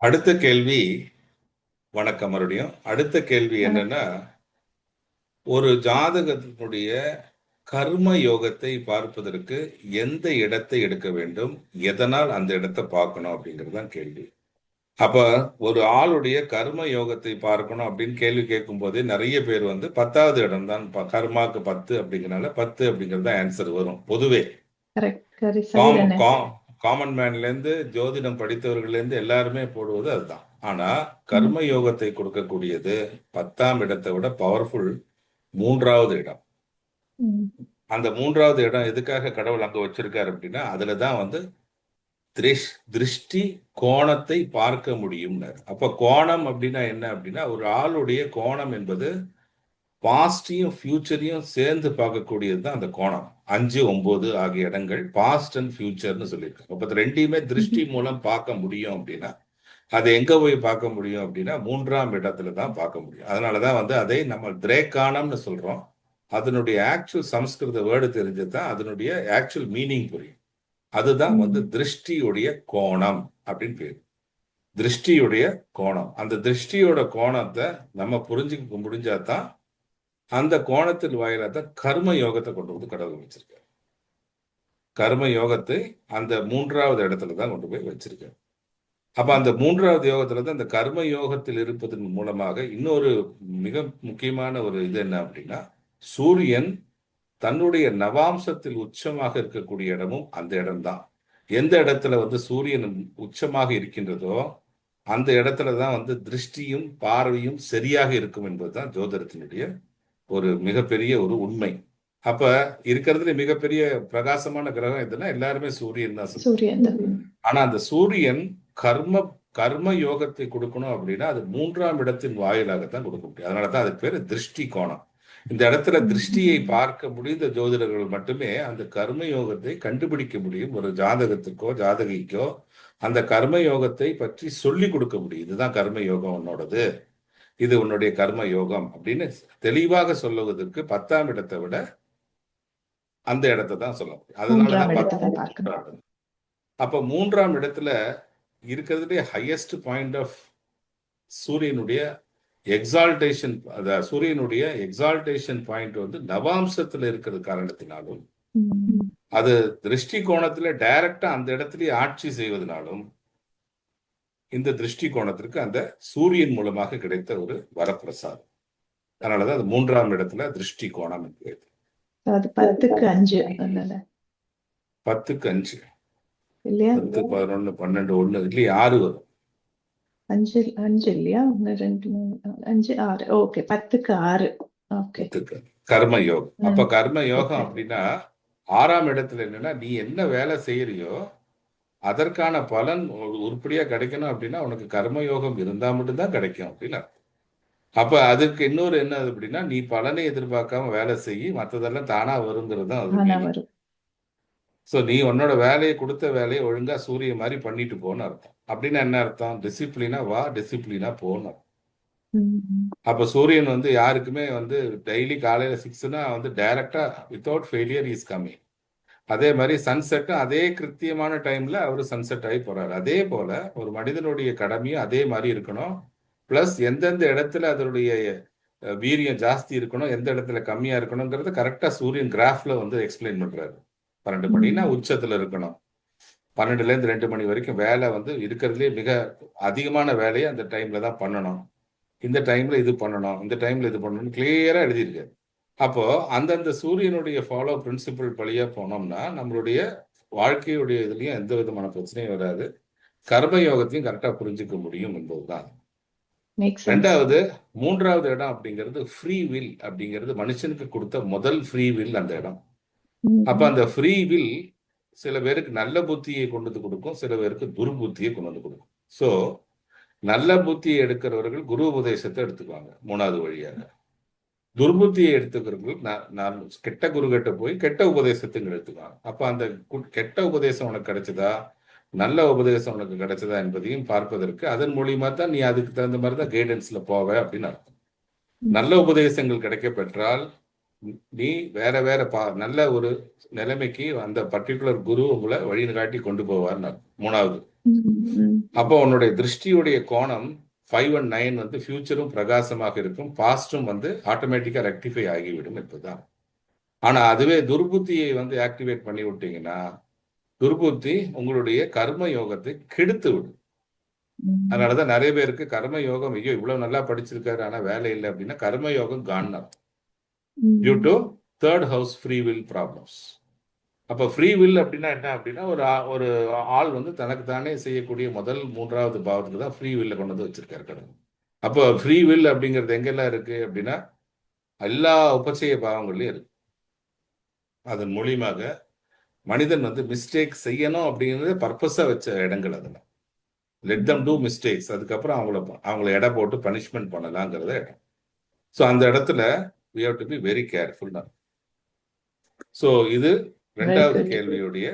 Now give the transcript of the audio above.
அடுத்த கேள்வி வணக்கம் மறுபடியும். அடுத்த கேள்வி என்னன்னா ஒரு ஜாதகத்தினுடைய கர்ம யோகத்தை பார்ப்பதற்கு எந்த இடத்தை எடுக்க வேண்டும்? எதனால் அந்த இடத்தை பார்க்கணும் அப்படிங்கிறது தான் கேள்வி. அப்ப ஒரு ஆளுடைய கர்ம யோகத்தை பார்க்கணும் அப்படின்னு கேள்வி கேட்கும் போதே நிறைய பேர் வந்து பத்தாவது இடம் தான் கர்மாக்கு பத்து அப்படிங்கறனால பத்து அப்படிங்கிறது தான் ஆன்சர் வரும் பொதுவே. காமன் மேன்ல இருந்து ஜோதிடம் படித்தவர்கள்ல இருந்து எல்லாருமே போடுவது அதுதான். ஆனா கர்ம யோகத்தை கொடுக்கக்கூடியது பத்தாம் இடத்தை விட பவர்ஃபுல் மூன்றாவது இடம். அந்த மூன்றாவது இடம் எதுக்காக கடவுள் அங்க வச்சிருக்காரு அப்படின்னா அதுலதான் வந்து திரிஷ் திருஷ்டி கோணத்தை பார்க்க முடியும்னாரு. அப்ப கோணம் அப்படின்னா என்ன அப்படின்னா ஒரு ஆளுடைய கோணம் என்பது பாஸ்டையும் ஃபியூச்சரையும் சேர்ந்து பார்க்கக்கூடியது தான் அந்த கோணம். அஞ்சு ஒன்பது ஆகிய இடங்கள் பாஸ்ட் அண்ட் ஃபியூச்சர்னு சொல்லியிருக்காங்க. அப்ப ரெண்டையுமே திருஷ்டி மூலம் பார்க்க முடியும் அப்படின்னா அதை எங்க போய் பார்க்க முடியும் அப்படின்னா மூன்றாம் இடத்துல தான் பார்க்க முடியும். அதனாலதான் வந்து அதை நம்ம திரேக்கானம்னு சொல்றோம். அதனுடைய ஆக்சுவல் சமஸ்கிருத வேர்டு தெரிஞ்சதுதான் அதனுடைய ஆக்சுவல் மீனிங் புரியும். அதுதான் வந்து திருஷ்டியுடைய கோணம் அப்படின்னு பேரு. திருஷ்டியுடைய கோணம். அந்த திருஷ்டியோட கோணத்தை நம்ம புரிஞ்சுக்க முடிஞ்சாதான் அந்த கோணத்தில் வாயிலாக தான் கர்ம யோகத்தை கொண்டு வந்து கடவுள் வச்சிருக்காரு. கர்ம யோகத்தை அந்த மூன்றாவது இடத்துல தான் கொண்டு போய் வச்சிருக்காரு. அப்ப அந்த மூன்றாவது யோகத்துல தான் அந்த கர்ம யோகத்தில் இருப்பதன் மூலமாக இன்னொரு மிக முக்கியமான ஒரு இது என்ன அப்படின்னா சூரியன் தன்னுடைய நவாம்சத்தில் உச்சமாக இருக்கக்கூடிய இடமும் அந்த இடம்தான் எந்த இடத்துல வந்து சூரியன் உச்சமாக இருக்கின்றதோ அந்த இடத்துல தான் வந்து திருஷ்டியும் பார்வையும் சரியாக இருக்கும் என்பதுதான் ஜோதிடத்தினுடைய ஒரு மிகப்பெரிய ஒரு உண்மை. அப்ப இருக்கிறதுல மிகப்பெரிய பிரகாசமான கிரகம் எதுனா எல்லாருமே சூரியன் தான் சொல்லுவாங்க. சூரியன் தான். ஆனா அந்த சூரியன் கர்ம கர்ம யோகத்தை கொடுக்கணும் அப்படின்னா அது மூன்றாம் இடத்தின் வாயிலாகத்தான் கொடுக்க முடியும். அதனாலதான் அதுக்கு பேரு திருஷ்டி கோணம் இந்த இடத்துல திருஷ்டியை பார்க்க முடிந்த ஜோதிடர்கள் மட்டுமே அந்த கர்ம யோகத்தை கண்டுபிடிக்க முடியும். ஒரு ஜாதகத்துக்கோ ஜாதகிக்கோ அந்த கர்ம யோகத்தை பற்றி சொல்லி கொடுக்க முடியும். இதுதான் கர்ம யோகம் உன்னோடது. இது உன்னுடைய கர்ம யோகம் அப்படின்னு தெளிவாக சொல்லுவதற்கு பத்தாம் இடத்தை விட அந்த இடத்தை தான் சொல்ல முடியும். அதனாலதான். அப்ப மூன்றாம் இடத்துல இருக்கிறதுலே ஹையஸ்ட் பாயிண்ட் ஆஃப் சூரியனுடைய எக்ஸால்டேஷன் அத சூரியனுடைய எக்ஸால்டேஷன் பாயிண்ட் வந்து நவாம்சத்துல இருக்கிறது காரணத்தினாலும் அது திருஷ்டி கோணத்துல டைரக்டா அந்த இடத்திலேயே ஆட்சி செய்வதனாலும் இந்த திருஷ்டி கோணத்திற்கு அந்த சூரியன் மூலமாக கிடைத்த ஒரு வரப்பிரசாதம். அதனாலதான் அது மூன்றாம் இடத்துல திருஷ்டி கோணம் என்று பத்துக்கு அஞ்சு. பத்துக்கு அஞ்சு. பத்து பதினொன்னு பன்னெண்டு ஒண்ணு இல்லையா? ஆறு வரும். அஞ்சு அஞ்சு இல்லையா? ரெண்டு அஞ்சு ஆறு. ஓகே பத்துக்கு ஆறு. ஓகே. கர்ம யோகம். அப்ப கர்ம யோகம். அப்படின்னா ஆறாம் இடத்துல என்னன்னா நீ என்ன வேலை செய்யறியோ அதற்கான பலன் ஒரு உருப்படியா கிடைக்கணும் அப்படின்னா உனக்கு கர்ம யோகம் இருந்தா மட்டும்தான் கிடைக்கும் அப்படின்னு. அப்ப அதுக்கு இன்னொரு என்ன அப்படின்னா நீ பலனை எதிர்பார்க்காம வேலை செய்யி மத்ததெல்லாம் தானா வருங்கிறது தான் அது சோ நீ உன்னோட வேலையை கொடுத்த வேலையை ஒழுங்கா சூரிய மாதிரி பண்ணிட்டு போன்னு அர்த்தம். அப்படின்னா என்ன அர்த்தம்? டிசிப்ளினா வா டிசிப்ளினா போன்னு அப்ப சூரியன் வந்து யாருக்குமே வந்து டெய்லி காலையில சிக்ஸ்னா வந்து டைரக்டா வித்தவுட் ஃபெயிலியர் இஸ் கம்மிங் அதே மாதிரி சன்செட்டும் அதே கிருத்தியமான டைம்ல அவர் சன்செட் ஆகி போறாரு. அதே போல ஒரு மனிதனுடைய கடமையும் அதே மாதிரி இருக்கணும். பிளஸ் எந்தெந்த இடத்துல அதனுடைய வீரியம் ஜாஸ்தி இருக்கணும் எந்த இடத்துல கம்மியா இருக்கணுங்கிறத கரெக்டா சூரியன் கிராஃப்ல வந்து எக்ஸ்பிளைன் பண்றாரு. பன்னெண்டு மணினா உச்சத்துல இருக்கணும். பன்னெண்டுல இருந்து ரெண்டு மணி வரைக்கும் வேலை வந்து இருக்கிறதுலே மிக அதிகமான வேலையை அந்த டைம்ல தான் பண்ணணும். இந்த டைம்ல இது பண்ணணும் இந்த டைம்ல இது பண்ணணும் கிளியரா எழுதியிருக்காரு. அப்போ அந்தந்த சூரியனுடைய ஃபாலோ பிரின்சிபல் வழியா போனோம்னா நம்மளுடைய வாழ்க்கையுடைய இதுலயும் எந்த விதமான பிரச்சனையும் வராது. கர்ம யோகத்தையும் கரெக்டா புரிஞ்சுக்க முடியும் என்பதுதான். ரெண்டாவது மூன்றாவது இடம் அப்படிங்கிறது ஃப்ரீ வில் அப்படிங்கிறது மனுஷனுக்கு கொடுத்த முதல் ஃப்ரீ வில் அந்த இடம். அப்ப அந்த ஃப்ரீ வில் சில பேருக்கு நல்ல புத்தியை கொண்டு வந்து கொடுக்கும் சில பேருக்கு துர்புத்தியை கொண்டு வந்து கொடுக்கும். சோ நல்ல புத்தியை எடுக்கிறவர்கள் குரு உபதேசத்தை எடுத்துக்குவாங்க மூணாவது வழியாக. துர்புத்தியை எடுத்துக்கிறவர்கள் நா- நான் கெட்ட குரு கிட்ட போய் கெட்ட உபதேசத்துங்க எடுத்துக்குவாங்க அப்ப அந்த கெட்ட உபதேசம் உனக்கு கிடைச்சதா? நல்ல உபதேசம் உனக்கு கிடைச்சதா என்பதையும் பார்ப்பதற்கு அதன் மூலியமா தான் நீ அதுக்கு தகுந்த மாதிரி தான் கைடன்ஸ்ல போவ அப்படின்னு அர்த்தம். நல்ல உபதேசங்கள் கிடைக்க பெற்றால் நீ வேற வேற பா நல்ல ஒரு நிலைமைக்கு அந்த பர்டிகுலர் குரு உங்களை வழி காட்டி கொண்டு போவார்னு அர்த்தம். மூணாவது. அப்போ உன்னுடைய திருஷ்டியுடைய கோணம் ஃபைவ் அண்ட் நைன் வந்து ஃபியூச்சரும் பிரகாசமாக இருக்கும். பாஸ்டும் வந்து ஆட்டோமேட்டிக்கா ரெக்டிஃபை ஆகிவிடும் என்பதுதான். ஆனா அதுவே துர்புத்தியை வந்து ஆக்டிவேட் பண்ணி விட்டீங்கன்னா துர்புத்தி உங்களுடைய கர்ம யோகத்தை கெடுத்து விடும். அதனாலதான் நிறைய பேருக்கு கர்ம யோகம் ஐயோ இவ்வளவு நல்லா படிச்சிருக்காரு ஆனா வேலை இல்லை அப்படின்னா கர்ம யோகம் காணம் due to third house free will problems அப்போ ஃப்ரீ வில் அப்படின்னா என்ன அப்படின்னா ஒரு ஒரு ஆள் வந்து தனக்கு தானே செய்யக்கூடிய முதல் மூன்றாவது பாவத்துக்கு தான் ஃப்ரீ வில்ல கொண்டு வந்து வச்சிருக்காரு கடவுள். அப்போ ஃப்ரீ வில் அப்படிங்கிறது எங்கெல்லாம் இருக்கு அப்படின்னா எல்லா உபச்சய பாவங்கள்லையும் இருக்கு. அதன் மூலியமாக மனிதன் வந்து மிஸ்டேக் செய்யணும் அப்படிங்கிறது பர்பஸா வச்ச இடங்கள் அதில் லெட் தம் டூ மிஸ்டேக்ஸ் அதுக்கப்புறம் அவங்கள அவங்கள எடை போட்டு பனிஷ்மெண்ட் பண்ணலாங்கிறத இடம். ஸோ அந்த இடத்துல we have to be very careful so இது ரெண்டாவது. கேள்வியுடைய